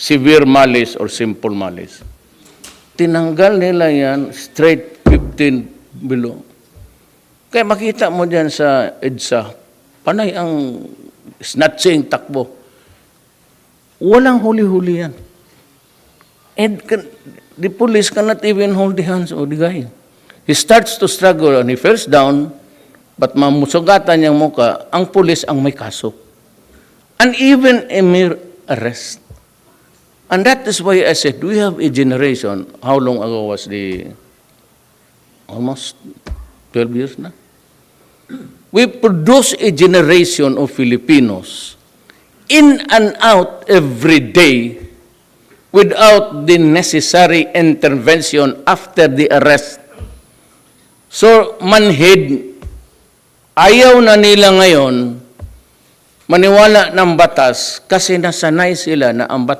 severe malice or simple malice. Tinanggal nila yan straight 15 below. Kaya makita mo dyan sa EDSA, panay ang snatching takbo. Walang huli-huli yan. And can, the police cannot even hold the hands of the guy. He starts to struggle and he falls down, but mamusugatan niyang muka, ang police ang may kaso. And even a mere arrest. And that is why I said, we have a generation, how long ago was the, almost 12 years na? We produce a generation of Filipinos in and out every day without the necessary intervention after the arrest. So, manhid, ayaw na nila ngayon maniwala ng batas kasi nasanay sila na ang batas